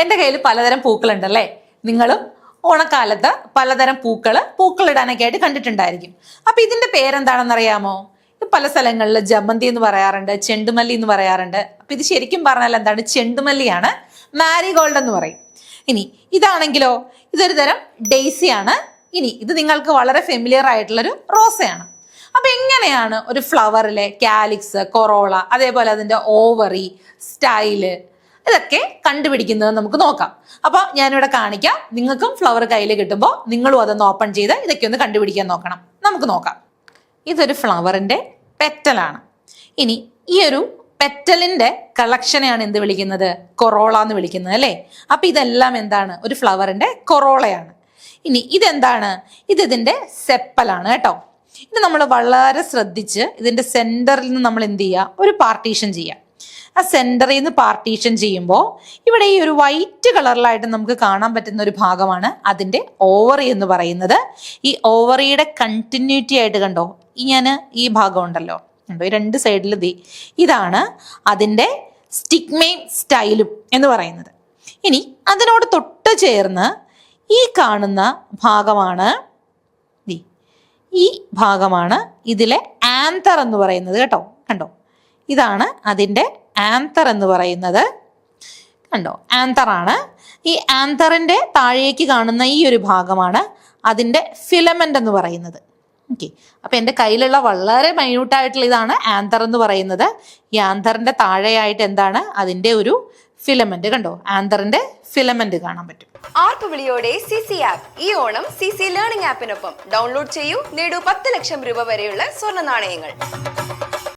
എന്റെ കയ്യിൽ പലതരം പൂക്കളുണ്ടല്ലേ നിങ്ങളും ഓണക്കാലത്ത് പലതരം പൂക്കൾ പൂക്കളിടാനൊക്കെ ആയിട്ട് കണ്ടിട്ടുണ്ടായിരിക്കും. അപ്പൊ ഇതിന്റെ പേരെന്താണെന്നറിയാമോ പല സ്ഥലങ്ങളിൽ ജമന്തി എന്ന് പറയാറുണ്ട് ചെണ്ടുമല്ലി എന്ന് പറയാറുണ്ട്. അപ്പൊ ഇത് ശരിക്കും പറഞ്ഞാൽ എന്താണ്? ചെണ്ടുമല്ലിയാണ്. മാരിഗോൾഡ് എന്ന് പറയും. ഇനി ഇതാണെങ്കിലോ ഇതൊരു തരം ഡെയ്സിയാണ്. ഇനി ഇത് നിങ്ങൾക്ക് വളരെ ഫെമിലിയർ ആയിട്ടുള്ളൊരു റോസയാണ്. അപ്പൊ എങ്ങനെയാണ് ഒരു ഫ്ലവറിലെ കാലിക്സ് കൊറോള അതേപോലെ അതിന്റെ ഓവറി സ്റ്റൈൽ ഇതൊക്കെ കണ്ടുപിടിക്കുന്നത് നമുക്ക് നോക്കാം. അപ്പൊ ഞാനിവിടെ കാണിക്കാം. നിങ്ങൾക്കും ഫ്ലവർ കയ്യിൽ കിട്ടുമ്പോൾ നിങ്ങളും അതൊന്ന് ഓപ്പൺ ചെയ്ത് ഇതൊക്കെ ഒന്ന് കണ്ടുപിടിക്കാൻ നോക്കണം. നമുക്ക് നോക്കാം. ഇതൊരു ഫ്ലവറിന്റെ പെറ്റലാണ്. ഇനി ഈ ഒരു പെറ്റലിന്റെ കളക്ഷനെയാണ് എന്ത് വിളിക്കുന്നത്? കൊറോള എന്ന് വിളിക്കുന്നത് അല്ലേ? അപ്പൊ ഇതെല്ലാം എന്താണ്? ഒരു ഫ്ലവറിന്റെ കൊറോളയാണ് ഇനി ഇതെന്താണ്? ഇത് ഇതിന്റെ സെപ്പലാണ് കേട്ടോ. ഇത് നമ്മൾ വളരെ ശ്രദ്ധിച്ച് ഇതിന്റെ സെന്ററിൽ നിന്ന് നമ്മൾ എന്ത് ചെയ്യുക? ഒരു പാർട്ടീഷൻ ചെയ്യുക. ആ സെന്ററിൽ നിന്ന് പാർട്ടീഷൻ ചെയ്യുമ്പോൾ ഇവിടെ ഈ ഒരു വൈറ്റ് കളറിലായിട്ട് നമുക്ക് കാണാൻ പറ്റുന്ന ഒരു ഭാഗമാണ് അതിന്റെ ഓവറി എന്ന് പറയുന്നത്. ഈ ഓവറിയുടെ കണ്ടിന്യൂറ്റി ആയിട്ട് കണ്ടോ? ഈ ഞാൻ ഈ ഭാഗം ഉണ്ടല്ലോ. ഉണ്ടോ ഈ രണ്ട് സൈഡിൽ ദേ ഇതാണ് അതിന്റെ സ്റ്റിഗ്മയും സ്റ്റൈലും എന്ന് പറയുന്നത്. ഇനി അതിനോട് തൊട്ട് ചേർന്ന് ഈ കാണുന്ന ഭാഗമാണ് ഈ ഭാഗമാണ് ഇതിലെ ആന്തർ എന്ന് പറയുന്നത് കേട്ടോ. കണ്ടോ? ഇതാണ് അതിന്റെ ആന്തർ എന്ന് പറയുന്നത് കണ്ടോ? ആന്തർ ആണ്. ഈ ആന്തറിന്റെ താഴേക്ക് കാണുന്ന ഈ ഒരു ഭാഗമാണ് അതിന്റെ ഫിലമെന്റ് എന്ന് പറയുന്നത്. ഓക്കെ. അപ്പം എന്റെ കയ്യിലുള്ള വളരെ മൈന്യൂട്ടായിട്ടുള്ള ഇതാണ് ആന്തർ എന്ന് പറയുന്നത്. ഈ ആന്തറിന്റെ താഴെയായിട്ട് എന്താണ്? അതിന്റെ ഒരു ഫിലമെന്റ്. കണ്ടോ? ആന്തറിന്റെ ഫിലമെന്റ് കാണാൻ പറ്റും. ആർപ്പ് വിളിയോടെ സി സി ആപ്പ് ഈ ഓണം സി സി ലേണിംഗ് ആപ്പിനൊപ്പം ഡൗൺലോഡ് ചെയ്യൂ. നേടൂ പത്ത് ലക്ഷം രൂപ വരെയുള്ള സ്വർണ നാണയങ്ങൾ.